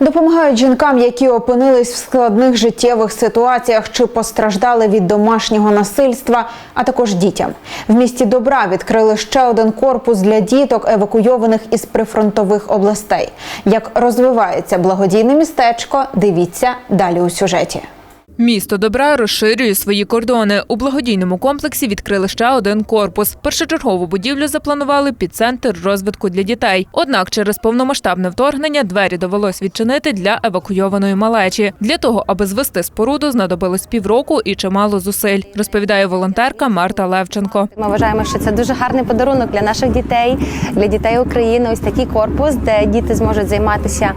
Допомагають жінкам, які опинились в складних життєвих ситуаціях чи постраждали від домашнього насильства, а також дітям. В місті Добра відкрили ще один корпус для діток, евакуйованих із прифронтових областей. Як розвивається благодійне містечко, дивіться далі у сюжеті. Місто добра розширює свої кордони. У благодійному комплексі відкрили ще один корпус. Першочергову будівлю запланували під центр розвитку для дітей. Однак через повномасштабне вторгнення двері довелось відчинити для евакуйованої малечі. Для того, аби звести споруду, знадобилось півроку і чимало зусиль, розповідає волонтерка Марта Левченко. Ми вважаємо, що це дуже гарний подарунок для наших дітей, для дітей України. Ось такий корпус, де діти зможуть займатися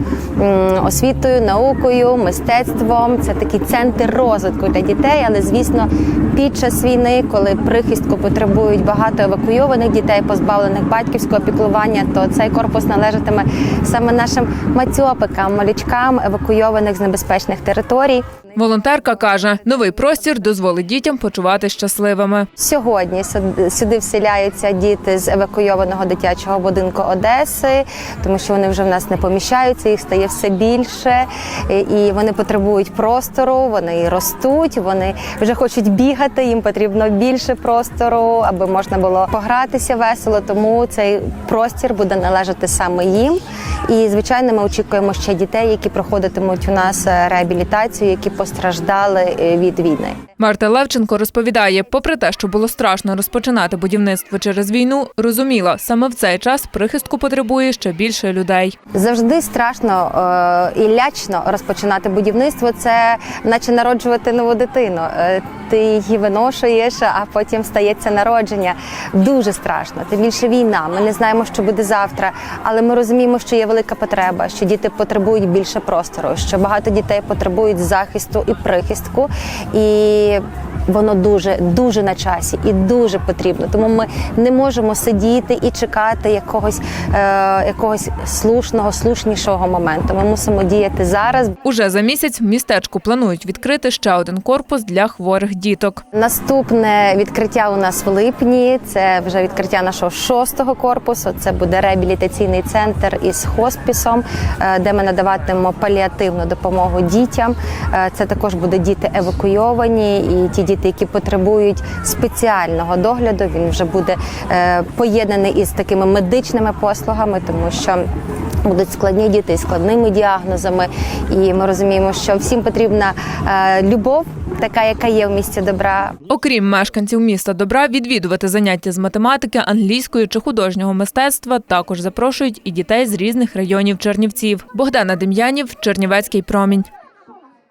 освітою, наукою, мистецтвом. Це такий центр розвитку для дітей. Але звісно, під час війни, коли прихистку потребують багато евакуйованих дітей, позбавлених батьківського піклування, то цей корпус належатиме саме нашим мацьопикам, малючкам, евакуйованих з небезпечних територій. Волонтерка каже, новий простір дозволить дітям почувати щасливими. Сьогодні сюди- вселяються діти з евакуйованого дитячого будинку Одеси, тому що вони вже в нас не поміщаються, їх стає все більше, і вони потребують простору, вони ростуть, вони вже хочуть бігати. Їм потрібно більше простору, аби можна було погратися весело. Тому цей простір буде належати саме їм. І звичайно, ми очікуємо ще дітей, які проходитимуть у нас е, реабілітацію, які постраждали е, від війни. Марта Левченко розповідає, попри те, що було страшно розпочинати будівництво через війну, розуміла, саме в цей час прихистку потребує ще більше людей. Завжди страшно е, і лячно розпочинати будівництво. Це наче народжувати нову дитину. Е, ти її виношуєш, а потім стається народження. Дуже страшно. Тим більше війна. Ми не знаємо, що буде завтра, але ми розуміємо, що є велика потреба, що діти потребують більше простору, що багато дітей потребують захисту і прихистку. І Воно дуже дуже на часі і дуже потрібно. Тому ми не можемо сидіти і чекати якогось, е, якогось слушного, слушнішого моменту. Ми мусимо діяти зараз. Уже за місяць в містечку планують відкрити ще один корпус для хворих діток. Наступне відкриття у нас в липні. Це вже відкриття нашого шостого корпусу. Це буде реабілітаційний центр із хоспісом, е, де ми надаватимемо паліативну допомогу дітям. Е, Це також будуть діти евакуйовані і ті діти, які потребують спеціального догляду. Він вже буде е, поєднаний із такими медичними послугами, тому що будуть складні діти із складними діагнозами. І ми розуміємо, що всім потрібна е, любов, така яка є в місті добра. Окрім мешканців міста добра, відвідувати заняття з математики, англійської чи художнього мистецтва також запрошують і дітей з різних районів Чернівців. Богдана Дем'янів, Чернівецький промінь.